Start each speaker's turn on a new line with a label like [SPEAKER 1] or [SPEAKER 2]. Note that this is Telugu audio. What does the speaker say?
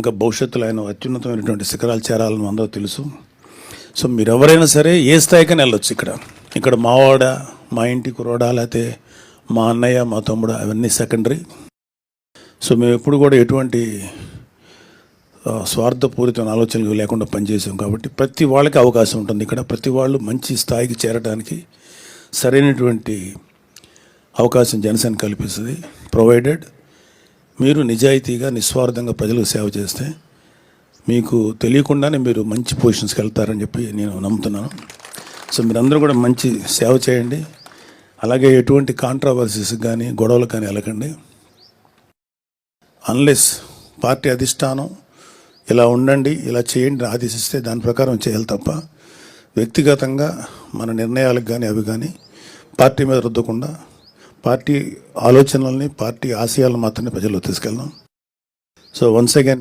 [SPEAKER 1] ఇంకా భవిష్యత్తులో ఆయన అత్యున్నతమైనటువంటి శిఖరాలు చేరాలని అందరూ తెలుసు. సో మీరు ఎవరైనా సరే ఏ స్థాయికైనా వెళ్ళొచ్చు ఇక్కడ. ఇక్కడ మావాడ మా ఇంటి కురోడా లేకపోతే మా అన్నయ్య మా తమ్ముడు అవన్నీ సెకండరీ. సో మేము ఎప్పుడు కూడా ఎటువంటి స్వార్థపూరితమైన ఆలోచనలు లేకుండా పనిచేసాం కాబట్టి ప్రతి వాళ్ళకి అవకాశం ఉంటుంది ఇక్కడ. ప్రతి వాళ్ళు మంచి స్థాయికి చేరడానికి సరైనటువంటి అవకాశం జనసేన కల్పిస్తుంది. ప్రొవైడెడ్ మీరు నిజాయితీగా నిస్వార్థంగా ప్రజలకు సేవ చేస్తే మీకు తెలియకుండానే మీరు మంచి పొజిషన్స్కి వెళ్తారని చెప్పి నేను నమ్ముతున్నాను. సో మీరందరూ కూడా మంచి సేవ చేయండి. అలాగే ఎటువంటి కాంట్రవర్సీస్ కానీ గొడవలు కానీ వెళ్ళకండి. అన్లెస్ పార్టీ అధిష్టానం ఇలా ఉండండి ఇలా చేయండి ఆదేశిస్తే దాని ప్రకారం చేయాలి తప్ప వ్యక్తిగతంగా మన నిర్ణయాలకు కానీ అవి కానీ పార్టీ మీద రుద్దకుండా పార్టీ ఆలోచనల్ని పార్టీ ఆశయాలను మాత్రమే ప్రజల్లో తీసుకెళ్దాం. So once again